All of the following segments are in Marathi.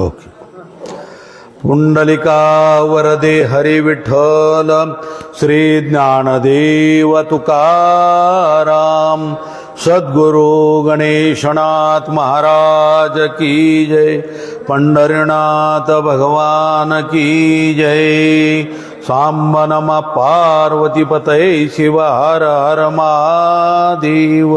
ओके पुंडलिका वरदे हरी विठ्ठल श्री ज्ञानदेव तुकाराम सद्गुरु गणेशनाथ महाराज की जय पंढरीनाथ भगवान की जय सांब नम पार्वती शिव हर हर महादेव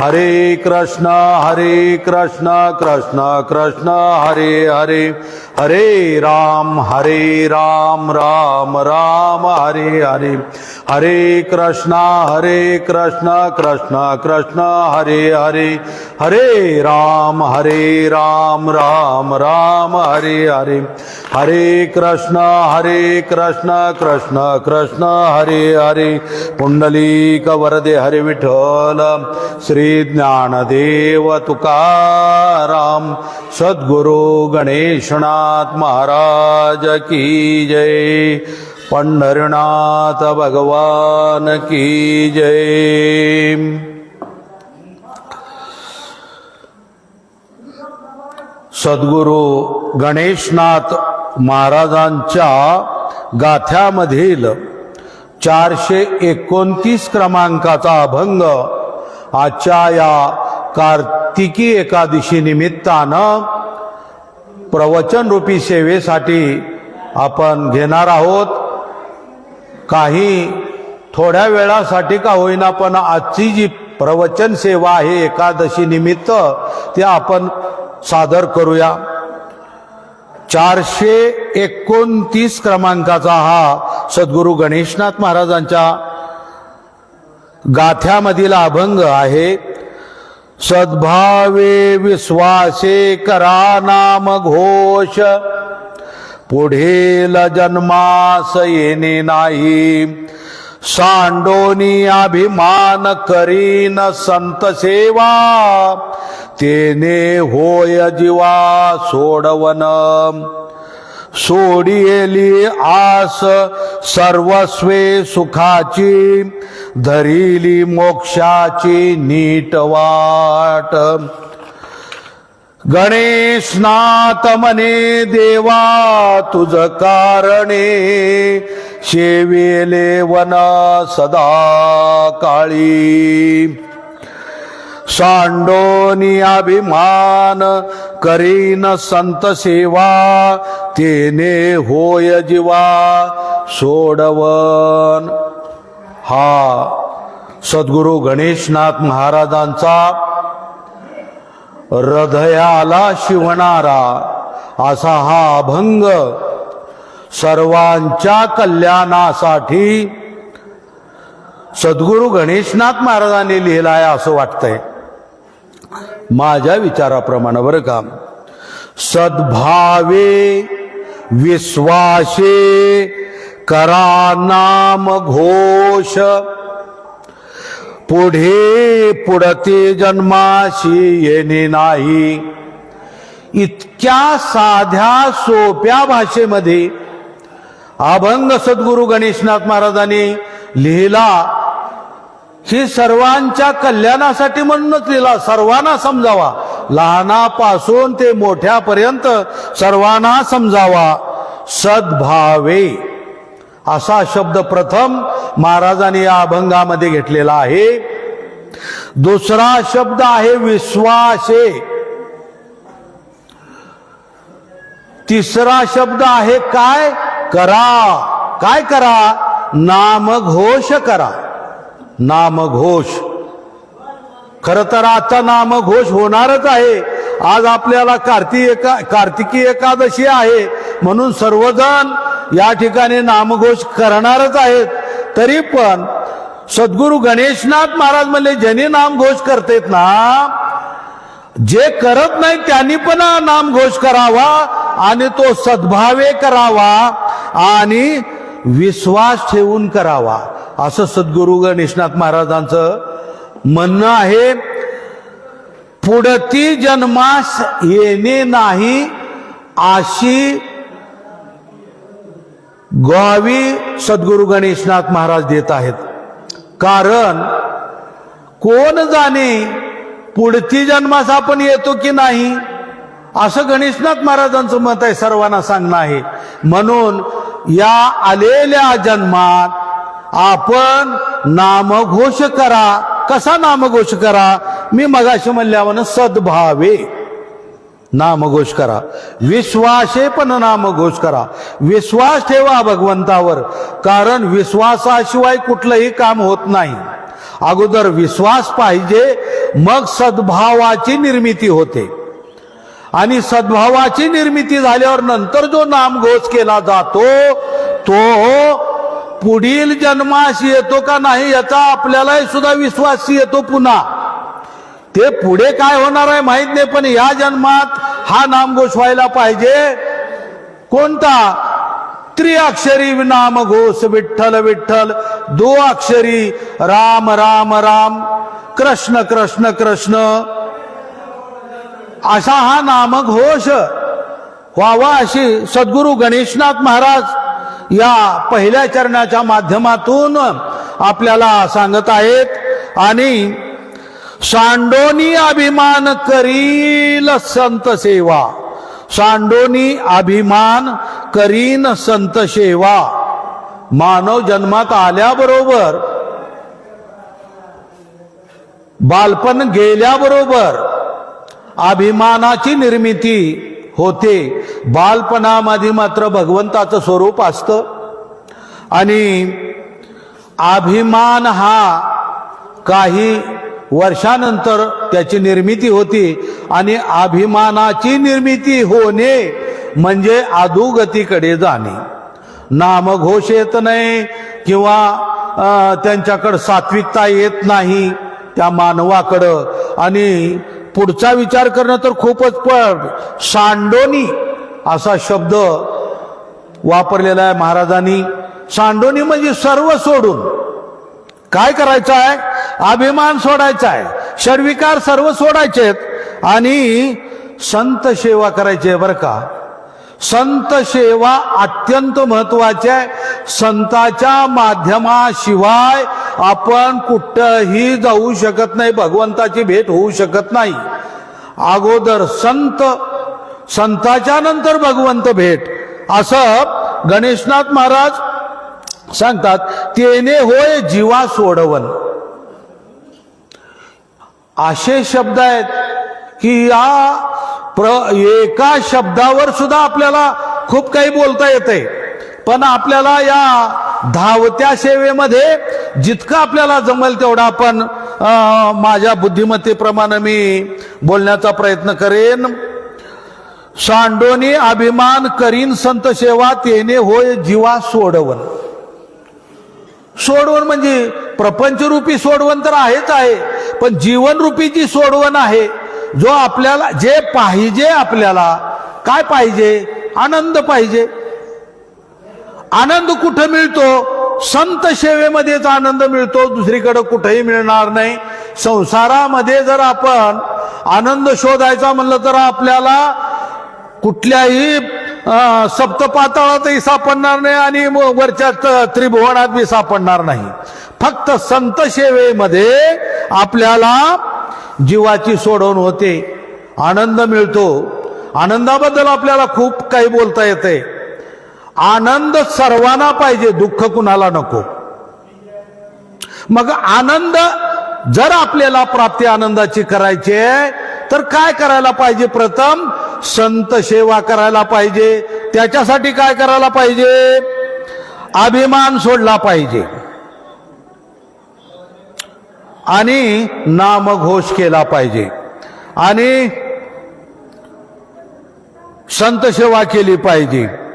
हरे कृष्ण हरे कृष्ण कृष्ण कृष्ण हरे हरे। हरे राम हरे राम राम राम हरे हरे। हरे कृष्ण हरे कृष्ण कृष्ण कृष्ण हरे हरे। हरे राम हरे राम राम राम हरे हरे। हरे कृष्ण हरे कृष्ण कृष्ण कृष्ण हरे हरे। पुंडलीक वरदे हरे विठ्ठल। श्री ज्ञानदेव तुकाराम सद्गुरु गणेशनाथ महाराज की जय। पंढरनाथ भगवान की जय। सद्गुरू गणेशनाथ महाराजांच्या गाथ्यामधील चारशे एकोणतीस क्रमांकाचा अभंग आजच्या या कार्तिकी एकादशी निमित्तानं प्रवचन रूपी सेवेसाठी आपण घेणार आहोत. काही थोड्या वेळासाठी का होईना पण आजची जी प्रवचन सेवा आहे एकादशी निमित्त ते आपण सादर करूया. चारशे एकोणतीस क्रमांकाचा हा सद्गुरू गणेशनाथ महाराजांच्या गाथ्यामधील अभंग आहे सद्भावे विश्वासे करा नाम घोष पुढील जन्मास येणे नाही सांडोनी अभिमान करीन संत सेवा तेने होय जीवा सोडवन. सोडियेली आस सर्वस्वे सुखाची धरिली मोक्षाची नीट वाट. गणेशनाथ मने देवा तुझ कारणे शेवेले वन सदा काळी. सांडोनी अभिमान करीन संत सेवा तेने होय जीवा सोडवन. हा सद्गुरू गणेशनाथ महाराजांचा हृदयाला शिवणारा असा हा अभंग सर्वांच्या कल्याणासाठी सद्गुरू गणेशनाथ महाराजांनी लिहिला आहे असं वाटतंय. माझ्या विचाराप्रमाणे बरं का. सद्भावे विश्वासे करा नाम घोष. पुढे पुढते जन्माशी येणे नाही. इतक्या साध्या सोप्या भाषेमध्ये अभंग सद्गुरू गणेशनाथ महाराजांनी लिहिला. ही सर्वांच्या कल्याणासाठी म्हणूनच लिहिला सर्वांना समजावा. लहानापासून ते मोठ्यापर्यंत सर्वांना समजावा. सद्भावे. असा शब्द प्रथम महाराजांनी या अभंगामध्ये घेतलेला आहे. दुसरा शब्द आहे विश्वासे. तिसरा शब्द आहे काय? करा. काय करा? नामघोष करा. नामघोष. खर तर आजचा नामघोष होणारच आहे. आज आपल्याला कार्तिक एका कार्तिकी एकादशी आहे. म्हणून सर्वजण या ठिकाणी नामघोष करणारच आहेत. तरी पण सद्गुरू गणेशनाथ महाराज म्हणले ज्यांनी नामघोष करतेत ना जे करत नाही त्यांनी पण नामघोष करावा आणि तो सद्भावे करावा आणि विश्वास ठेवून करावा. असं सद्गुरू गणेशनाथ महाराजांचं म्हणणं आहे पुढती जन्मास येणे नाही अशी ग्वावी सद्गुरू गणेशनाथ महाराज देत आहेत. कारण कोण जाणे पुढती जन्मास आपण येतो की नाही? असं गणेशनाथ महाराजांचं मत आहे सर्वांना सांगणं आहे. म्हणून या आलेल्या जन्मात आपण नामघोष करा. कसा नामघोष करा? मी मगाशी म्हणल्यावर सद्भावे. नामघोष करा. विश्वासे पण नामघोष करा. विश्वास ठेवा भगवंतावर. कारण विश्वासाशिवाय कुठलंही काम होत नाही. अगोदर विश्वास पाहिजे मग सद्भावाची निर्मिती होते. आणि सद्भावाची निर्मिती झाल्यावर नंतर जो नामघोष केला जातो तो पुढील जन्माशी येतो का नाही याचा आपल्यालाही सुद्धा विश्वास येतो पुन्हा. ते पुढे काय होणार आहे माहीत नाही पण या जन्मात हा नामघोष व्हायला पाहिजे. कोणता? त्रिअक्षरी नामघोष विठ्ठल विठ्ठल दो अक्षरी राम राम राम कृष्ण कृष्ण कृष्ण. असा हा नामघोष व्हावा अशी सद्गुरु गणेशनाथ महाराज या पहिल्या चरणाच्या माध्यमातून आपल्याला सांगत आहेत आणि सांडोनी अभिमान करील संत सेवा. सांडोनी अभिमान करीन संत सेवा. मानव जन्मात आल्याबरोबर बालपण गेल्याबरोबर अभिमानाची निर्मिती होते. बालपणामध्ये मात्र भगवंताचं स्वरूप असतं. आणि अभिमान हा काही वर्षानंतर त्याची निर्मिती होती. आणि अभिमानाची निर्मिती होणे म्हणजे अधोगतीकडे जाणे. नामघोष येत नाही किंवा त्यांच्याकडं सात्विकता येत नाही त्या मानवाकडं. आणि पुढचा विचार करणं तर खूपच पण सांडोनी असा शब्द वापरलेला आहे महाराजांनी. सांडोनी म्हणजे सर्व सोडून. काय करायचं आहे अभिमान सोडायचा आहे षडविकार सर्व सोडायचे आहेत आणि संत सेवा करायची आहे बरं का? संत सेवा अत्यंत महत्वाची आहे. संताच्या माध्यमाशिवाय आपण कुठंही जाऊ शकत नाही भगवंताची भेट होऊ शकत नाही. अगोदर संत संताच्या नंतर भगवंत भेट. असं गणेशनाथ महाराज सांगतात तेने होय जीवा सोडवन असे शब्द आहेत की या प्र एका शब्दावर सुद्धा आपल्याला खूप काही बोलता येते पण आपल्याला या धावत्या सेवेमध्ये जितकं आपल्याला जमेल तेवढा आपण माझ्या बुद्धिमत्तेप्रमाणे मी बोलण्याचा प्रयत्न करेन. सांडोनी अभिमान करीन संत सेवा तेने होय जीवा सोडवन. सोडवण म्हणजे प्रपंचरूपी सोडवण तर आहेच आहे पण जीवनरूपी जी सोडवण आहे जो आपल्याला जे पाहिजे आपल्याला काय पाहिजे? आनंद पाहिजे. आनंद कुठं मिळतो? संत सेवेमध्येच आनंद मिळतो दुसरीकडे कुठेही मिळणार नाही. संसारामध्ये जर आपण आनंद शोधायचा म्हणलं तर आपल्याला कुठल्याही सप्तपातळातही सप्तपाताळातही सापडणार नाही आणि वरच्या त- त्रिभुवनात बी सापडणार नाही. फक्त संत सेवेमध्ये आपल्याला जीवाची सोडवण होते. आनंद मिळतो. आनंदाबद्दल आपल्याला खूप काही बोलता येते. आनंद सर्वांना पाहिजे दुःख कुणाला नको. मग आनंद जर आपल्याला प्राप्ती आनंदाची करायची आहे तर काय करायला पाहिजे प्रथम? संत सेवा करायला पाहिजे. त्याच्यासाठी काय करायला पाहिजे? अभिमान सोडला पाहिजे. आणि नामघोष केला पाहिजे. आणि संत सेवा केली पाहिजे.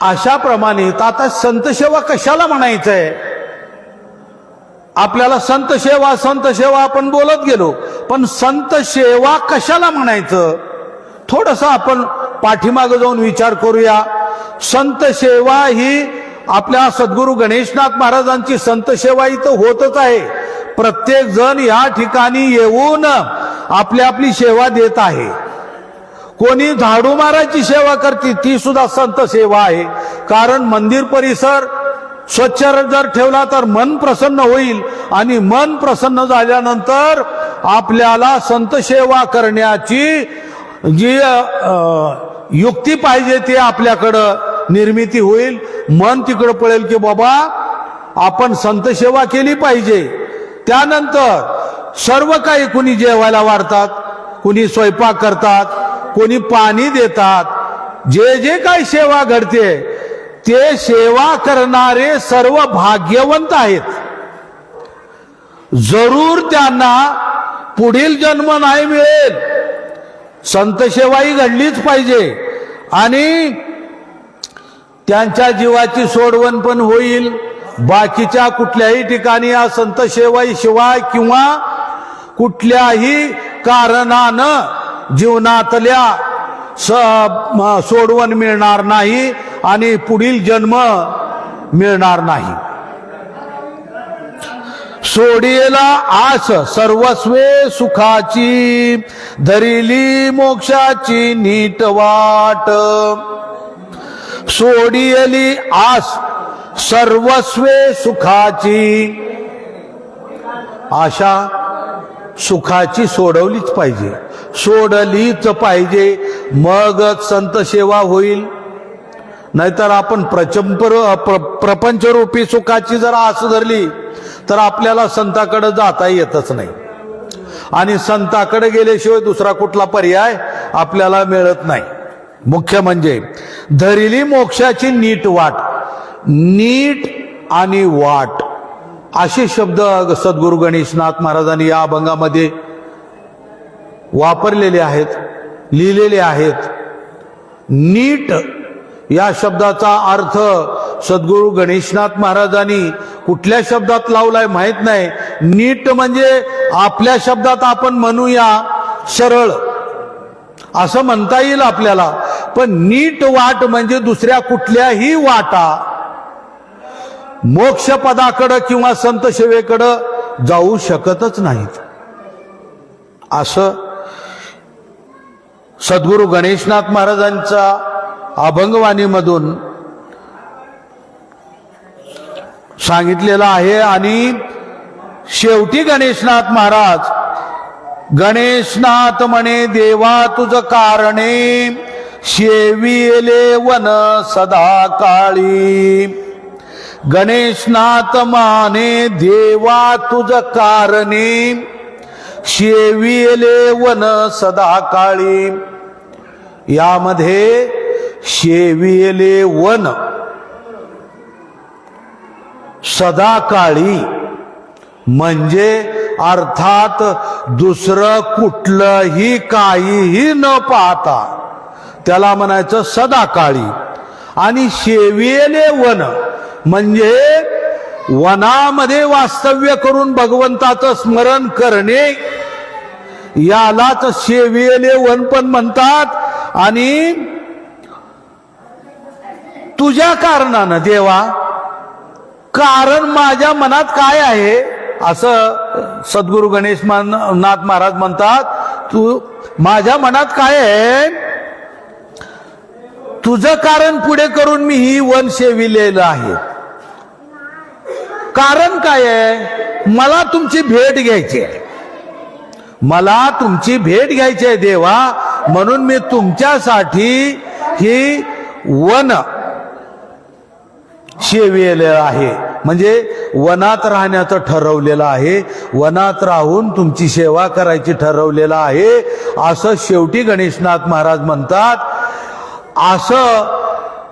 अशाप्रमाणे तर आता संत सेवा कशाला आहे आपल्याला संत सेवा संत सेवा आपण बोलत गेलो पण संत सेवा कशाला म्हणायचं? थोडंसं आपण पाठीमागं जाऊन विचार करूया. संत सेवा ही आपल्या सद्गुरू गणेशनाथ महाराजांची संत सेवा इथं होतच आहे. प्रत्येक जण या ठिकाणी येऊन आपली आपली सेवा देत आहे. कोणी झाडू मारायची सेवा करते ती सुद्धा संत सेवा आहे. कारण मंदिर परिसर स्वच्छ जर ठेवला तर मन प्रसन्न होईल आणि मन प्रसन्न झाल्यानंतर आपल्याला संत सेवा करण्याची जी युक्ती पाहिजे ती आपल्याकडं निर्मिती होईल. मन तिकडं पळेल की बाबा आपण संत सेवा केली पाहिजे. त्यानंतर सर्व काही कुणी जेवायला वाढतात कुणी स्वयंपाक करतात कोणी पाणी देतात. जे जे काही सेवा घडते ते सेवा करणारे सर्व भाग्यवंत आहेत. जरूर त्यांना पुढील जन्म नाही मिळेल. संत सेवाही घडलीच पाहिजे. आणि त्यांच्या जीवाची सोडवण पण होईल. बाकीच्या कुठल्याही ठिकाणी या संत सेवाई शिवाय किंवा कुठल्याही कारणानं जीवनातल्या स सोडवण मिळणार नाही आणि पुढील जन्म मिळणार नाही. सोडियेला आस सर्वस्वे सुखाची धरिली मोक्षाची नीट वाट. सोडियली आस सर्वस्वे सुखाची. आशा सुखाची सोडवलीच पाहिजे. सोडलीच पाहिजे. मगच संत सेवा होईल. नाहीतर आपण प्रचंपर प्र, प्रपंचरूपी सुखाची जर आस धरली तर आपल्याला संताकडे जाता येतच नाही. आणि संताकडे गेल्याशिवाय दुसरा कुठला पर्याय आपल्याला मिळत नाही. मुख्य म्हणजे धरिली मोक्षाची नीट वाट. नीट आणि वाट. असे शब्द सद्गुरु गणेशनाथ महाराजांनी या अभंगामध्ये वापरलेले आहेत लिहिलेले आहेत. नीट या शब्दाचा अर्थ सद्गुरु गणेशनाथ महाराजांनी कुठल्या शब्दात लावलाय माहीत नाही. नीट म्हणजे आपल्या शब्दात आपण म्हणूया सरळ. असं म्हणता येईल आपल्याला. पण नीट वाट म्हणजे दुसऱ्या कुठल्याही वाटा. मोक्षपदाकडं किंवा संत सेवेकडं जाऊ शकतच नाहीत. असं सद्गुरु गणेशनाथ महाराजांचा अभंगवाणीमधून सांगितलेलं आहे आणि शेवटी गणेशनाथ महाराज गणेशनाथ म्हणे देवा तुझ कारणे शेविले वन सदा काळी. गणेशनाथ माने देवा तुझ कारणे. शेविले वन सदा काळी. यामध्ये शेविले वन सदा काळी. म्हणजे अर्थात दुसरं कुठलंही काहीही न पाहता त्याला म्हणायचं सदा काळी. आणि शेविले वन म्हणजे वनामध्ये वास्तव्य करून भगवंताचं स्मरण करणे यालाच शेविले वन पण म्हणतात. आणि तुझ्या कारणानं देवा कारण माझ्या मनात काय आहे? असं सद्गुरु गणेश नाथ महाराज म्हणतात तू माझ्या मनात काय आहे? तुझं कारण पुढे करून मी ही वन सेविलेलं आहे. कारण काय आहे? मला तुमची भेट घ्यायची आहे. मला तुमची भेट घ्यायची आहे देवा. म्हणून मी तुमच्यासाठी ही वन शेविलेलं आहे. म्हणजे वनात राहण्याचं ठरवलेलं आहे. वनात राहून तुमची सेवा करायची ठरवलेलं आहे. असं शेवटी गणेशनाथ महाराज म्हणतात. असं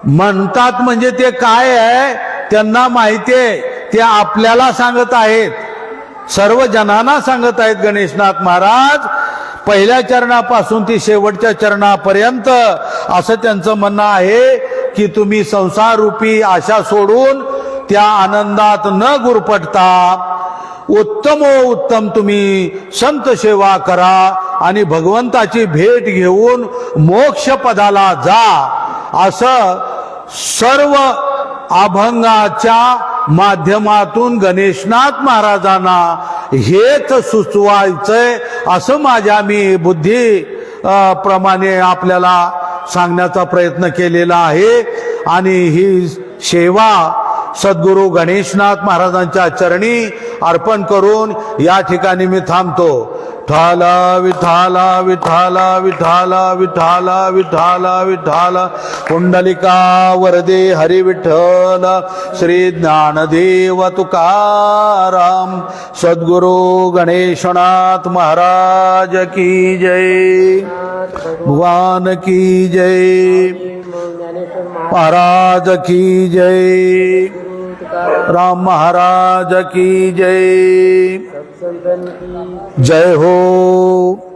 म्हणतात म्हणजे ते काय आहे? त्यांना माहिती आहे. ते आपल्याला सांगत आहेत. सर्व जनांना सांगत आहेत गणेशनाथ महाराज पहिल्या चरणापासून ती शेवटच्या चरणापर्यंत असं त्यांचं म्हणणं आहे की तुम्ही संसार रूपी आशा सोडून त्या आनंदात न गुरपटता उत्तम उत्तम तुम्ही संत सेवा करा आणि भगवंताची भेट घेऊन मोक्ष पदाला जा. असं सर्व अभंगाच्या माध्यमातून गणेशनाथ महाराजांना हेच सुचवायचंय असं माझ्या मी बुद्धी प्रमाणे आपल्याला सांगण्याचा प्रयत्न केलेला आहे. आणि ही सेवा सद्गुरू गणेशनाथ महाराजांच्या चरणी अर्पण करून या ठिकाणी मी थांबतो. विठाला विठाला विठाला विठाला विठाला विठाला विठाला. कुंडलिका वरदे हरी विठ्ठल. श्री ज्ञानदेव तुकाराम. सद्गुरू गणेशनाथ महाराज की जय. भगवान की जय. महाराज की जय. राम महाराज की जय। जय हो।